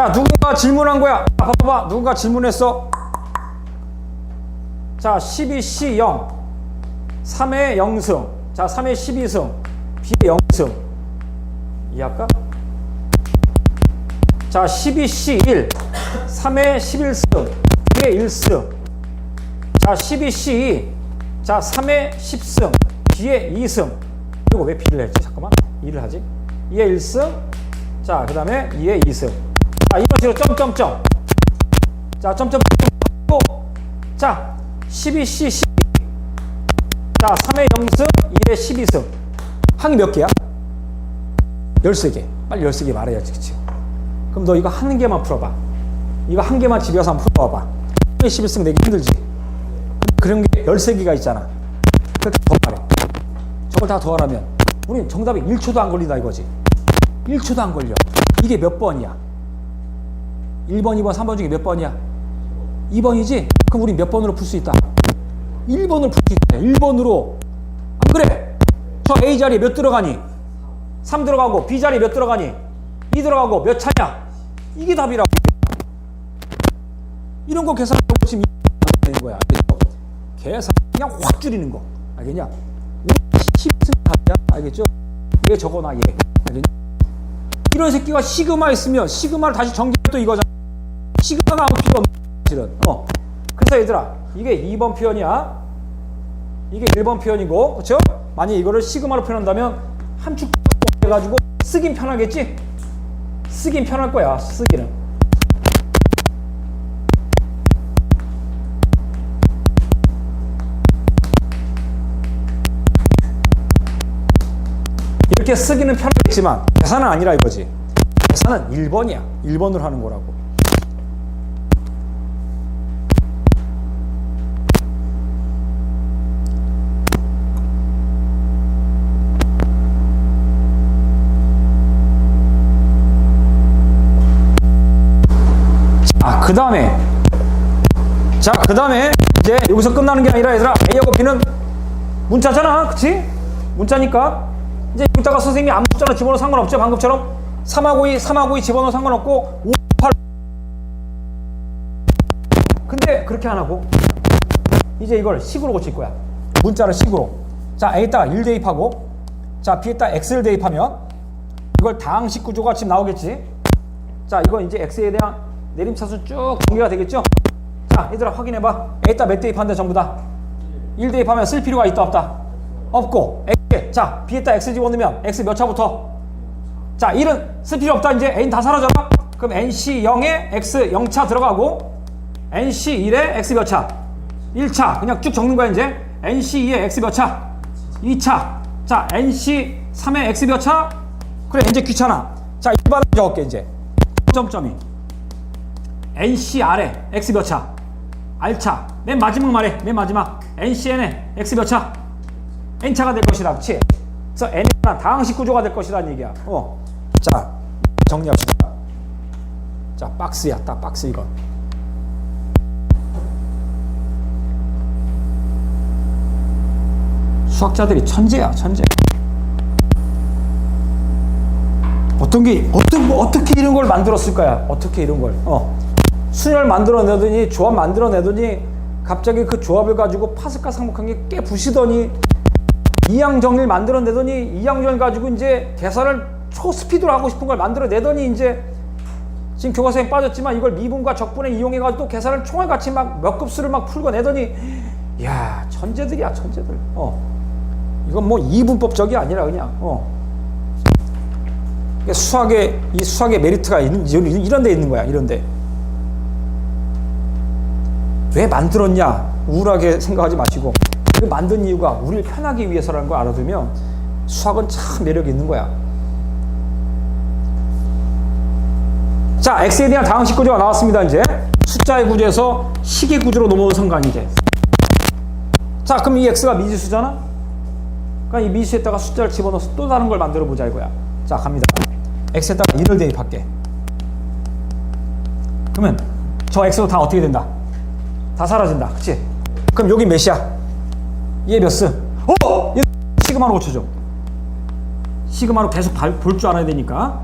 자, 누군가 질문한 거야. 아, 봐봐. 누군가 질문했어. 자, 12C 0. 3의 0승. 자, 3의 12승. B의 0승. 이해할까? 자, 12C 1. 3의 11승. B의 1승. 자, 12C 2. 자, 3의 10승. B의 2승. 이거 왜 B를 했지? 잠깐만. 2를 하지. 2의 1승. 자, 그 다음에 2의 2승. 자, 이런 식으로 점점점. 자, 점점 또. 자, 12C 12. 자, 3의 0승, 2의 12승. 항이 몇 개야? 13개. 빨리 13개 말해야지, 그치? 그럼 너 이거 한 개만 풀어봐. 이거 한 개만 집에 가서 한번 풀어봐봐. 3의 11승 내기 힘들지? 그런 게 13개가 있잖아. 그렇게 더 말해. 저걸 다 더하라면 우린 정답이 1초도 안 걸린다 이거지. 1초도 안 걸려. 이게 몇 번이야? 1번, 2번, 3번 중에 몇 번이야? 2번이지? 그럼 우리 몇 번으로 풀 수 있다? 1번으로 풀수 있다. 1번으로. 안 그래? 저 A 자리에 몇 들어가니? 3 들어가고 B 자리에 몇 들어가니? 2 들어가고 몇 차냐? 이게 답이라고. 이런 거 계산하고 지금 되는 거야. 알겠죠? 계산 그냥 확 줄이는 거. 알겠냐? 10승 답이야. 알겠죠? 얘 저거나 얘. 알겠냐? 이런 새끼가 시그마 있으면 시그마를 다시 정리해 또 이거잖아. 시그마가 아무 필요 없는. 어. 그래서 얘들아, 이게 2번 표현이야. 이게 1번 표현이고, 그렇죠? 만약 이거를 시그마로 표현한다면 함축 해가지고 쓰긴 편하겠지? 쓰긴 편할 거야. 쓰기는. 이렇게 쓰기는 편하겠지만 계산은 아니라 이거지. 계산은 1번이야. 1번으로 하는 거라고. 그 다음에. 자, 그 다음에 이제 여기서 끝나는 게 아니라 얘들아, A하고 B는 문자잖아. 그치? 문자니까. 이제 여기다가 선생님이 아무 숫자나 집어넣어 상관없죠. 방금처럼 3하고 2, 3하고 2 집어넣어 상관없고 5, 8. 근데 그렇게 안 하고 이제 이걸 식으로 고칠 거야. 문자를 식으로. 자, A에다가 1 대입하고 자, B에다가 X를 대입하면 이걸 다항식 구조가 지금 나오겠지. 자, 이건 이제 X에 대한 내림차순 쭉 전개가 되겠죠. 자, 얘들아 확인해봐. A에다 몇 대입한다 전부 다. 1 대입하면 쓸 필요가 있다 없다? 없고 X 자 B에다 X 집어넣으면 X 몇 차부터? 자 1은 쓸 필요 없다 이제 N다 사라져라 그럼 NC 0에 X 0차 들어가고 NC 1에 X 몇 차? 1차 그냥 쭉 적는 거야 이제 NC 2에 X 몇 차? 2차 자 NC 3에 X 몇 차? 그래 이제 귀찮아 자 1번 적을게 이제 점점이 NC 아래 X 몇 차? R차 맨 마지막 말해 맨 마지막 NCN에 X 몇 차? n차가 될 것이다. 그치? 그래서 대한 다항식 구조가 될 것이라는 얘기야. 어. 자, 정리합시다. 자, 박스야. 딱 박스 이건. 수학자들이 천재야, 천재. 어떤 게, 어떤, 뭐, 어떻게 이런 걸 만들었을 거야? 어떻게 이런 걸. 어. 순열 만들어내더니, 조합 만들어내더니, 갑자기 그 조합을 가지고 파스칼 상목한 게 깨부시더니, 이항 정리를 만들어내더니 이항 정리 가지고 이제 계산을 초스피드로 하고 싶은 걸 만들어내더니 이제 지금 교과서에 빠졌지만 이걸 미분과 적분에 이용해가지고 또 계산을 총알같이 막 몇 급수를 막 풀고 내더니 야 천재들이야 천재들. 어. 이건 뭐 이분법적이 아니라 그냥 어. 수학의 이 수학의 메리트가 있는 이런 데 있는 거야 이런 데 왜 만들었냐 우울하게 생각하지 마시고 그 만든 이유가 우리를 편하기 위해서라는 걸 알아두면 수학은 참 매력이 있는 거야. 자, x에 대한 다항식 구조가 나왔습니다. 이제 숫자의 구조에서 식의 구조로 넘어온 순간 이제. 자, 그럼 이 x가 미지수잖아. 그러니까 이 미지수에다가 숫자를 집어넣어서 또 다른 걸 만들어 보자 이거야. 자, 갑니다. x에다가 1을 대입할게. 그러면 저 x도 다 어떻게 된다? 다 사라진다. 그치? 그럼 여기 몇이야? 얘몇 승? 어? 얘 시그마로 고쳐줘. 시그마로 계속 볼 줄 알아야 되니까.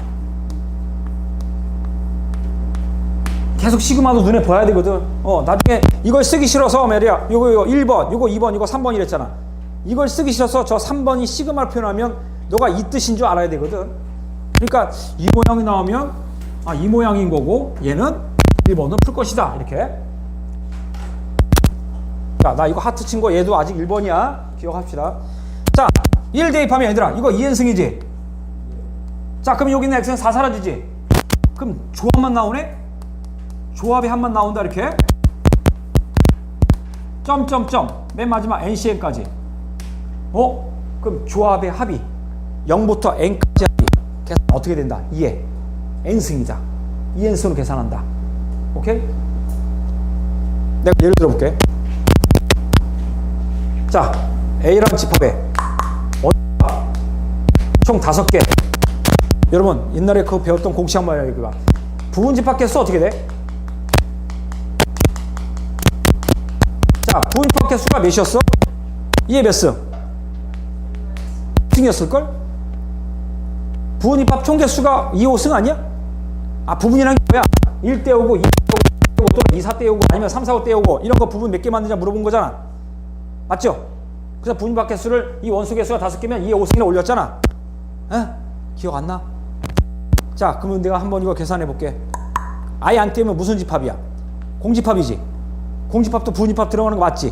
계속 시그마도 눈에 보여야 되거든. 어, 나중에 이걸 쓰기 싫어서 말이야. 요거, 요거 1번, 요거 2번, 요거 3번 이랬잖아. 이걸 쓰기 싫어서 저 3번이 시그마를 표현하면 너가 이 뜻인 줄 알아야 되거든. 그러니까 이 모양이 나오면 아, 이 모양인 거고 얘는 1번을 풀 것이다. 이렇게. 자, 나 이거 하트 친 거 얘도 아직 1번이야. 기억합시다. 자, 1 대입하면 얘들아, 이거 2연승이지? 자, 그럼 여기 있는 x는 4 사라지지? 그럼 조합만 나오네? 조합이 한만 나온다, 이렇게. 점점점. 맨 마지막 ncn까지. 어? 그럼 조합의 합이 0부터 n까지 합이 계산 어떻게 된다? 2에 n승이다. 2n승으로 계산한다. 오케이? 내가 예를 들어 볼게. 자, A랑 집합에 총 다섯 개. 여러분 옛날에 그 배웠던 공식 한번 해요 이거. 부분 집합 개수 어떻게 돼? 자, 부분 집합 개수가 몇이었어? 이게 몇 승? 승이었을 걸? 부분 집합 총 개수가 2, 5승 아니야? 아, 부분이란 게 뭐야? 1대 5고 2대 5고 또는 2, 4대 5고 아니면 3, 4, 5대 5고 이런 거 부분 몇 개 만드냐 물어본 거잖아. 맞죠? 그래서 분박 개수를 이 원소 개수가 다섯 개면 이에 5승이나 올렸잖아. 에? 기억 안 나? 자, 그러면 내가 한번 이거 계산해 볼게. 아예 안 떼면 무슨 집합이야? 공집합이지. 공집합도 부집합 들어가는 거 맞지?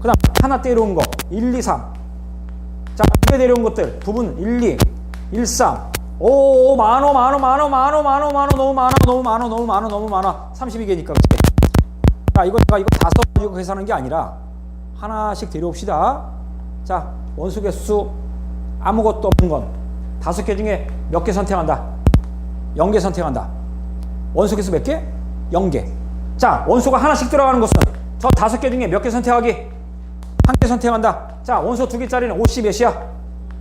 그 다음 하나 떼려온 거 1, 2, 3. 자, 두개 내려온 것들 부분 1, 2, 1, 3. 오, 많어, 많어, 많어, 많어, 많어, 많어, 너무 많아, 너무 많아, 너무 많아, 너무 많아. 32개니까, 그치? 자, 이거 이거 다 써가지고 계산하는 게 아니라 하나씩 데려옵시다. 자, 원소 개수 아무것도 없는 건 다섯 개 중에 몇 개 선택한다? 0개 선택한다. 원소 개수 몇 개? 0개. 자, 원소가 하나씩 들어가는 것은 저 다섯 개 중에 몇 개 선택하기? 한 개 선택한다. 자, 원소 두 개짜리는 50 몇이야?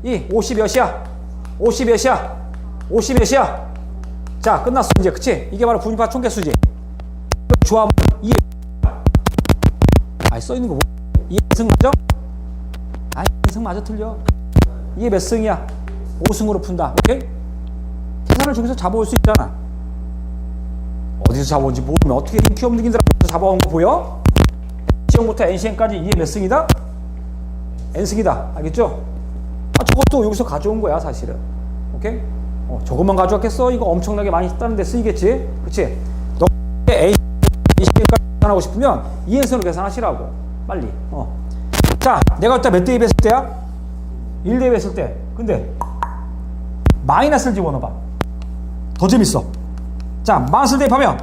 이 50 몇이야? 50 몇이야? 50 몇이야? 자, 끝났어 이제. 그치? 이게 바로 분파 총개수지. 조합은 2 아니 써 있는 거 뭐? 이게 몇승 맞아? 아니 승 맞아 틀려. 이게 몇 승이야? 5승으로 푼다. 오케이? 계산을 저기서 잡아올 수 있잖아. 어디서 잡아온지 모르면 어떻게 힘키 없는 앞에서 잡아온 거 보여? 지형부터 NCN까지 이게 몇 승이다? N승이다. 알겠죠? 아, 저것도 여기서 가져온 거야 사실은. 오케이? 어, 저것만 가져왔겠어? 이거 엄청나게 많이 다른 데 쓰이겠지? 그치? 너 NCN까지 계산하고 싶으면 2N승으로 계산하시라고. 빨리. 어. 자, 내가 그때 몇 대입 했을 때야? 1 대입 했을 때. 근데 마이너스를 집어넣어봐. 더 재밌어. 자, 마이너스를 대입하면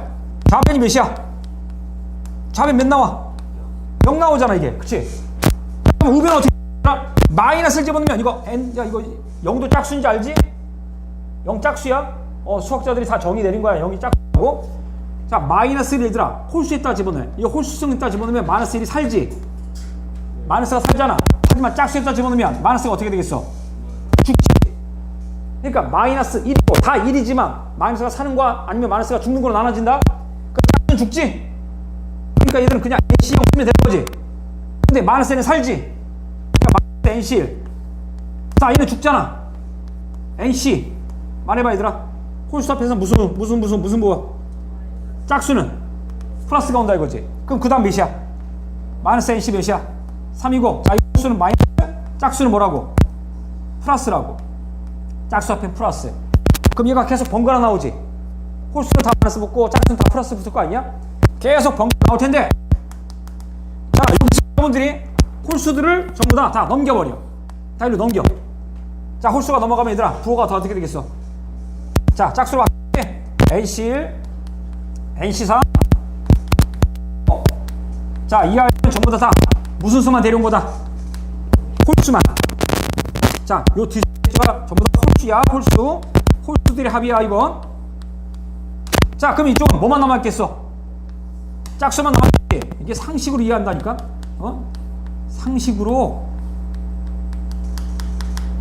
좌변이 몇이야? 좌변 몇 나와? 0 나오잖아 이게. 그치? 그럼 우변은 어떻게 되나? 마이너스를 집어넣으면 이거 n 야 이거 0도 짝수인지 알지? 0 짝수야? 어, 수학자들이 다 정의 내린 거야. 0이 짝수고. 자, 마이너스 1 얘들아. 홀수에다 집어넣어. 이거 홀수성에다 집어넣으면 마이너스 1이 살지. 마이너스가 살잖아. 하지만 짝수에다 집어넣으면 마이너스가 어떻게 되겠어? 죽지. 그러니까 마이너스 1이고 다 1이지만 마이너스가 사는 거야 아니면 마이너스가 죽는 거로 나눠진다? 짝수는 죽지. 그러니까 얘들은 그냥 NC0 쓰면 되는 거지. 근데 마이너스 는 살지. 그러니까 마이너스 NC1. 자, 얘는 죽잖아. NC. 말해봐 얘들아. 홀수 앞에서 무슨 무슨 무슨 무슨 뭐 짝수는 플러스가 온다 이거지. 그럼 그 다음 몇이야? 마이너스 NC 몇이야? 3이고 자, 이 홀수는 마이너스 짝수는 뭐라고? 플러스라고. 짝수 앞에 플러스. 그럼 얘가 계속 번갈아 나오지. 홀수는 다 마이너스 붙고 짝수는 다 플러스 붙을 거 아니야? 계속 번갈아 나올 텐데. 자, 여러분들이 홀수들을 전부 다, 다 넘겨버려. 다 일로 넘겨. 자, 홀수가 넘어가면 얘들아, 부호가 더 어떻게 되겠어? 자, 짝수로 바뀌게 NC1, NC3. 어. 자, 이 아이는 전부 다, 다 무슨 수만 데려온 거다? 홀수만. 자, 요 뒤가 전부 다 홀수야, 홀수. 홀수들의 합이야, 이건. 자, 그럼 이쪽은 뭐만 남았겠어? 짝수만 남았지. 이게 상식으로 이해한다니까? 어? 상식으로.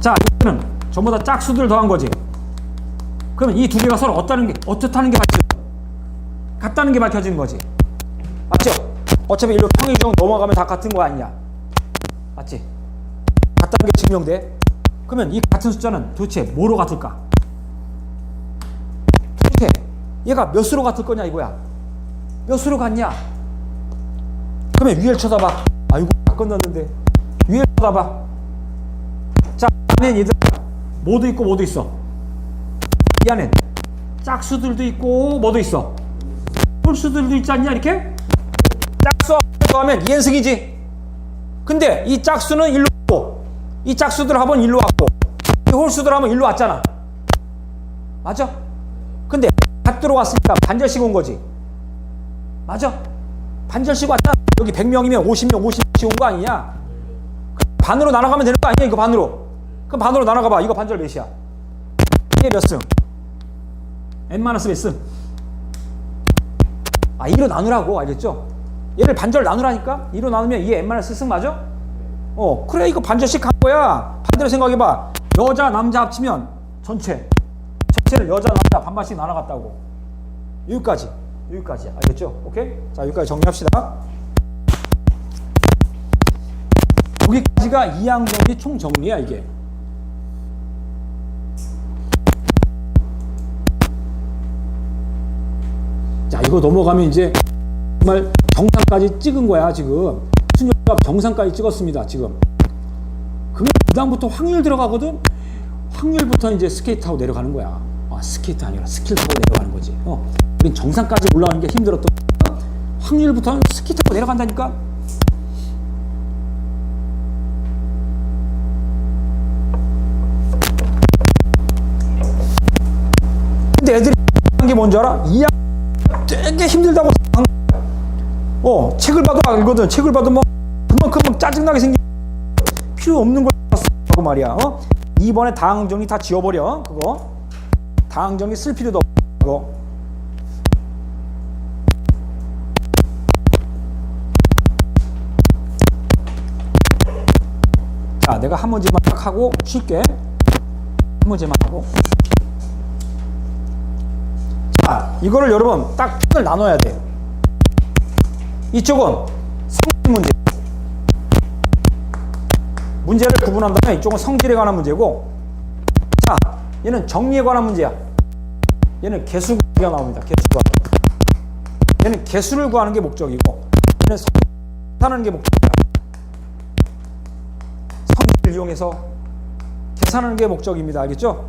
자, 이거는 전부 다 짝수들 더한 거지. 그러면 이 두 개가 서로 어떠는 게, 어떻다는 게 밝혀져. 같다는 게 밝혀지는 거지. 맞죠? 어차피 일로 평행정 넘어가면 다 같은 거 아니냐? 맞지? 같다는 게 증명돼. 그러면 이 같은 숫자는 도대체 뭐로 같을까? 도대체 얘가 몇 수로 같을 거냐 이거야. 몇 수로 갔냐? 그러면 위를 쳐다봐. 아이고, 다 끝났는데. 위를 쳐다봐. 자, 안에 얘들 뭐도 있고 뭐도 있어. 이 안엔 짝수들도 있고 뭐도 있어. 홀수들도 있지 않냐, 이렇게? 짝수 하면 이엔승이지. 근데 이 짝수는 일로 왔고, 이 짝수들 합은 일로 왔고, 이 홀수들 하면 일로 왔잖아. 맞아? 근데 갓 들어왔으니까 반절씩 온 거지. 맞아? 반절씩 왔다. 여기 100명이면 50명, 50명씩 온 거 아니냐? 반으로 나눠가면 되는 거 아니야? 이거 반으로. 그럼 반으로 나눠가봐. 이거 반절 몇이야? 이게 몇 승? n-몇 승? 아, 2로 나누라고. 알겠죠? 얘를 반절 나누라니까? 2로 나누면 2에 n-승 맞아? 어, 그래. 이거 반절씩 한 거야. 반대로 생각해 봐. 여자, 남자 합치면 전체. 전체를 여자, 남자 반반씩 나눠갔다고. 여기까지. 여기까지. 알겠죠? 오케이? 자, 여기까지 정리합시다. 여기까지가 2항 정리 총 정리야, 이게. 자, 이거 넘어가면 이제 정말 정상까지 찍은 거야, 지금. 순열값 정상까지 찍었습니다, 지금. 그러면 그다음부터 확률 들어가거든? 확률부터 이제 스케이트 타고 내려가는 거야. 아, 스케이트 아니라 스킬 타고 내려가는 거지. 어. 우린 정상까지 올라가는 게 힘들었던 거야. 확률부터는 스키 타고 내려간다니까? 근데 애들이 한게 뭔지 알아? 이해 되게 힘들다고. 어, 책을 봐도 알거든. 책을 봐도 뭐 그만큼 막 짜증나게 생긴 필요 없는 걸 하고 말이야. 어? 이번에 다항 정리 다 지워버려. 그거. 다항 정리 쓸 필요도 없고. 자, 내가 한 문제만 딱 하고 쉴게. 한 문제만 하고. 자, 이거를 여러분 딱 편을 나눠야 돼. 이쪽은 성질 문제. 문제를 구분한다면 이쪽은 성질에 관한 문제고, 자, 얘는 정리에 관한 문제야. 얘는 개수가 나옵니다. 개수가. 얘는 개수를 구하는 게 목적이고, 얘는 계산하는 게 목적이야. 성질을 이용해서 계산하는 게 목적입니다. 알겠죠?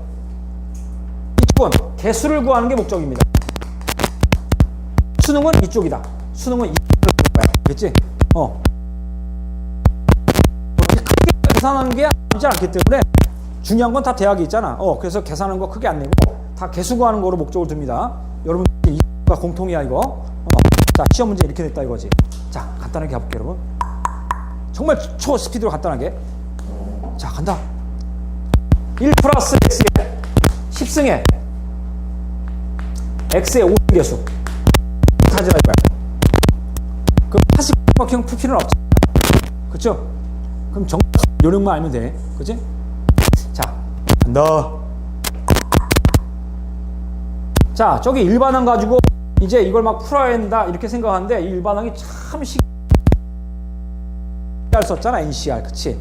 이쪽은 개수를 구하는 게 목적입니다. 수능은 이쪽이다. 수능은 이쪽을 거야. 알겠지? 어. 크게 계산하는 게 남지 않기 때문에 중요한 건 다 대학이 있잖아. 어, 그래서 계산하는 거 크게 안 내고 다 개수 구하는 거로 목적을 둡니다. 여러분 이가 공통이야 이거. 어. 자, 시험 문제 이렇게 냈다 이거지. 자, 간단하게 가볼게요, 여러분. 정말 초 스피드로 간단하게. 자, 간다. 1 플러스 x에 10승에 x의 5승 개수. 찾으라 이거야. 그럼 80박형 풀 필요는 없지. 그쵸? 그럼 정답 요령만 알면 돼. 그치? 자, 간다. 자, 저기 일반항 가지고 이제 이걸 막 풀어야 된다 이렇게 생각하는데 이 일반항이 참 시... NCR 썼잖아, NCR. 그치?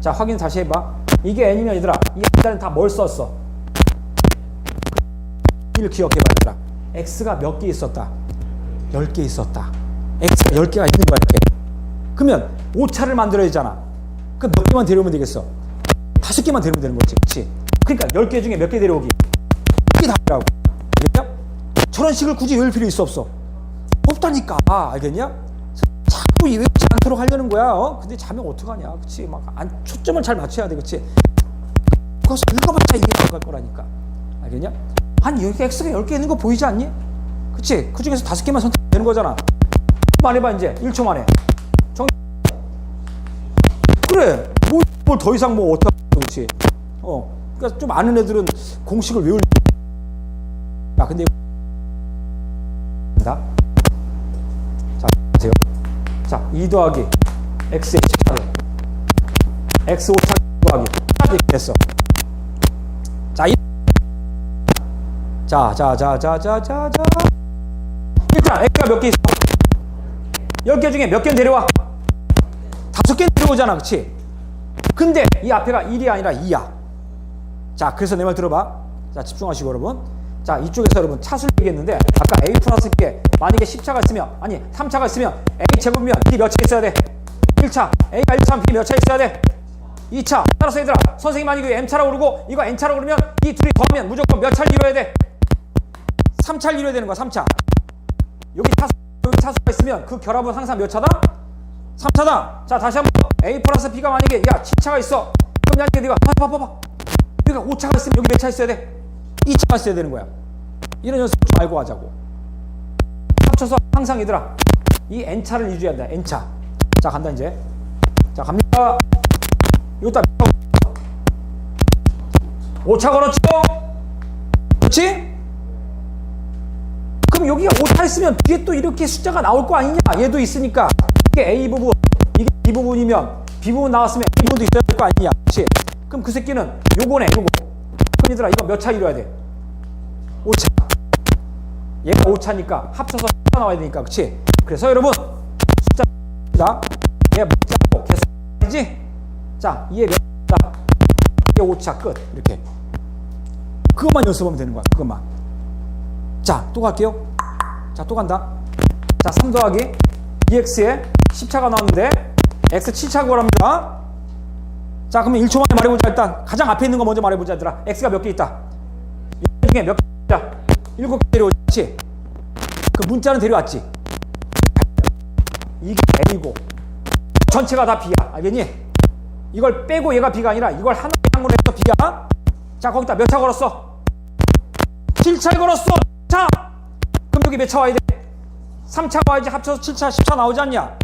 자, 확인 다시 해봐. 이게 N이면 얘들아, 이 N자는 다 뭘 썼어? 를 기억해봐, 얘들아. X가 몇 개 있었다? 10개 있었다. X가 10개가 있는 거야, 이렇게. 그러면 오차를 만들어야 되잖아. 그럼 몇 개만 데려오면 되겠어? 다섯 개만 데려오면 되는 거지. 그치? 그러니까 10개 중에 몇 개 데려오기? 이게 답이라고. 알겠냐? 저런 식을 굳이 외울 필요 있어, 없어? 없다니까. 알겠냐? 자꾸 외우지 않도록 하려는 거야. 어? 근데 자면 어떡하냐. 그치? 막, 안, 초점을 잘 맞춰야 돼. 그치? 그래서 읽어봤자 이게 들어갈 거라니까. 알겠냐? 아니, 여기 X가 10개 있는 거 보이지 않니? 그치? 그 중에서 다섯 개만 선택되는 거잖아. 말 해봐, 이제. 1초 만에. 정... 그래. 뭘, 뭘더 이상 뭐 어떻게 그치? 어. 그러니까 좀 아는 애들은 공식을 외울. 야, 근데. 다 자, 보세요. 자, 2 더하기 x의 14를 x 5차기 더하기 이렇게 됐어. 자, 이 자, 자, 자, 자, 자, 자, 자. 일단 x가 몇 개 있어? 10개 중에 몇 개는 데려와? 다섯 개는 데려오잖아. 그치? 근데 이 앞에가 1이 아니라 2야. 자, 그래서 내 말 들어봐. 자, 집중하시고 여러분. 자, 이쪽에서 여러분 차수를 얘기했는데 아까 A 플러스 B에 만약에 10차가 있으면 아니 3차가 있으면 A 제곱이면 B 몇 차 있어야 돼? 1차. A가 1차면 B 몇 차 있어야 돼? 2차. 따라서 얘들아 선생님 만약에 M차라고 그러고 이거 N차라고 그러면 이 둘이 더하면 무조건 몇 차를 이뤄야 돼? 3차를 이뤄야 되는 거야 3차. 여기 차수, 여기 차수가 있으면 그 결합은 항상 몇 차다? 3차다. 자 다시 한번 A 플러스 B가 만약에 야 10차가 있어. 그럼 만약에 네가 봐 봐 봐봐 봐봐. 여기가 5차가 있으면 여기 몇 차 있어야 돼? 2차가 있어야 되는 거야. 이런 연습 좀 알고 하자고. 합쳐서 항상 얘들아 이 n차를 유지해야 한다. n차. 자 간다 이제. 자 갑니다. 다 5차 걸었죠? 그렇지? 그럼 여기가 5차 있으면 뒤에 또 이렇게 숫자가 나올 거 아니냐? 얘도 있으니까 이게 A 부분, 이게 B 부분이면 B 부분 나왔으면 A 부분도 있어야 될 거 아니냐? 그렇지? 그럼 그 새끼는 요거네, 요거. 그럼 얘들아 이거 몇 차 이뤄야 돼? 5차. 얘가 5차니까 합쳐서 10차 나와야 되니까, 그렇지? 그래서 여러분 숫자입니다. 얘 문자고 계산이지? 자, 이게 몇 차? 이게 5차 끝. 이렇게. 그것만 연습하면 되는 거야. 그것만. 자, 또 갈게요. 자, 또 간다. 자, 3 더하기 2x에 10차가 나왔는데 x 7차 구하랍니다. 자, 그러면 1초 만에 말해보자. 일단 가장 앞에 있는 거 먼저 말해보자, 얘들아. x가 몇 개 있다. 이 중에 몇 개 있다. 7개 데려오지. 그 문자는 데려왔지. 이게 a고 전체가 다 b야. 알겠니? 이걸 빼고 얘가 b가 아니라 이걸 하나의 해서 b야. 자, 거기다 몇 차 걸었어? 7차 걸었어. 차. 여기 몇 차 와야 돼? 3차 와야지 합쳐서 7차, 10차 나오지 않냐?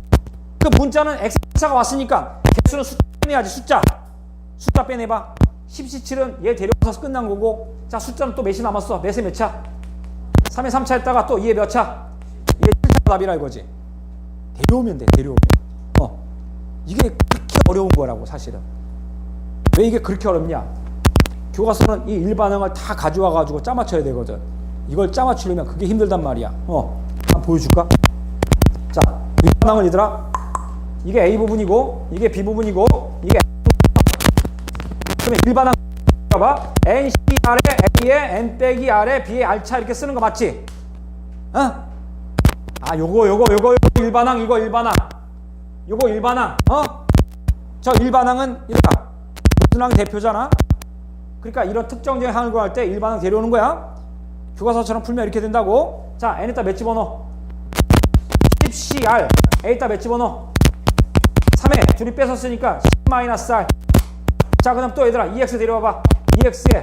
그 문자는 X차가 왔으니까 개수는 숫자 빼내야지 숫자. 숫자 빼내봐. 10C7은 얘 데려와서 끝난 거고 자 숫자는 또 몇이 남았어? 몇에 몇 차? 3에 3차 했다가 또얘몇 차? 얘 7차 답이라 이거지. 데려오면 돼 데려오면. 어. 이게 그렇게 어려운 거라고 사실은. 왜 이게 그렇게 어렵냐? 교과서는 이 일반항을 다 가져와 가지고 짜 맞춰야 되거든. 이걸 짜 맞추려면 그게 힘들단 말이야. 어, 한번 보여줄까? 자, 일반항을 얘들아. 이게 A 부분이고, 이게 B 부분이고, 이게 그러면 일반항 봐봐. N C R에 A에 N 빼기 R에 B에 R차 이렇게 쓰는 거 맞지? 어? 아, 요거 요거 요거 요거 일반항 이거 일반항. 요거 일반항. 어? 저 일반항은 이렇다. 무슨 항 대표잖아. 그러니까 이런 특정적인 항을 구할 때 일반항 데려오는 거야. 교과서처럼 풀면 이렇게 된다고. 자, n에다 몇 집어넣어? 10cr. a에다 몇 집어넣어? 3에 둘이 뺏었으니까 10-r. 자, 그다음 또 얘들아 2x 데려와봐. 2x에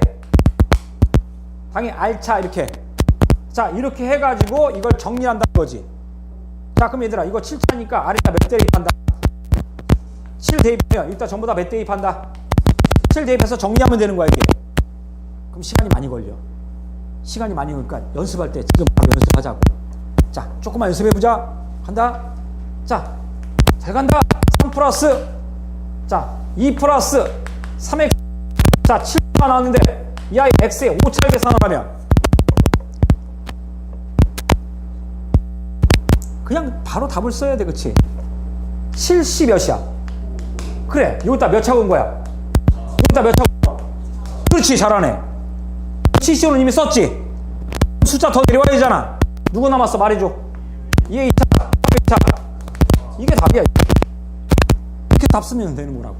당연히 r차 이렇게. 자, 이렇게 해가지고 이걸 정리한다는 거지. 자, 그럼 얘들아 이거 7차니까 r에다 몇 대입한다? 7 대입하면 일단 전부 다 몇 대입한다? 7 대입해서 정리하면 되는 거야 이게. 그럼 시간이 많이 걸려. 시간이 많이 걸리니까 연습할 때 지금 바로 연습하자고. 자, 조금만 연습해보자. 간다. 자, 잘 간다. 3 플러스. 자, 2 플러스 3의 자, 7가 나왔는데 이 아이 x의 5차를 계산을 하면 그냥 바로 답을 써야 돼. 그치? 70 몇이야? 그래. 여기다 몇차온 거야? 여기다 몇 차? 온 거야? 그렇지. 잘하네. 70는 이미 썼지? 숫자 더 내려와야 되잖아. 누구 남았어? 말해줘. 얘 2차, 2차. 이게 답이야. 이렇게 답 쓰면 되는 거라고.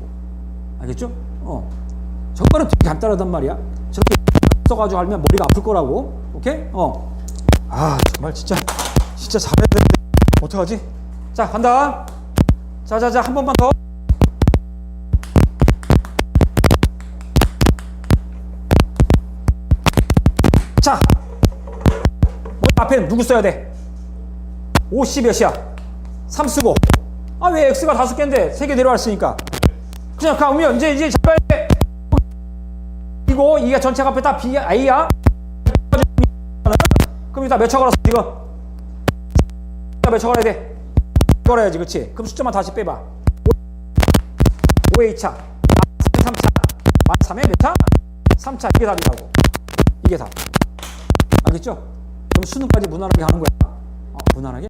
알겠죠? 어. 저거는 되게 간단하단 말이야. 저렇게 써가지고 하면 머리가 아플 거라고. 오케이? 어. 아, 정말 진짜, 진짜 잘해야 되는데. 어떡하지? 자, 간다. 자, 자, 자, 한 번만 더. 자, 뭐 앞에 누구 써야 돼? 50 몇이야? 3 쓰고. 아, 왜 X가 다섯 개인데 세개 내려왔으니까. 그냥 가면 이제 이제 돼. 이거 이게 전체 값에 다 B, A야? 그럼 이따 몇차 걸었어 지금? 몇차 걸어야 돼? 걸어야지 그치? 그럼 숫자만 다시 빼봐 5의 2차 3차 3의 몇 차? 3차 이게 답이라고 이게 답 알겠죠? 그럼 수능까지 무난하게 하는 거야 어, 무난하게?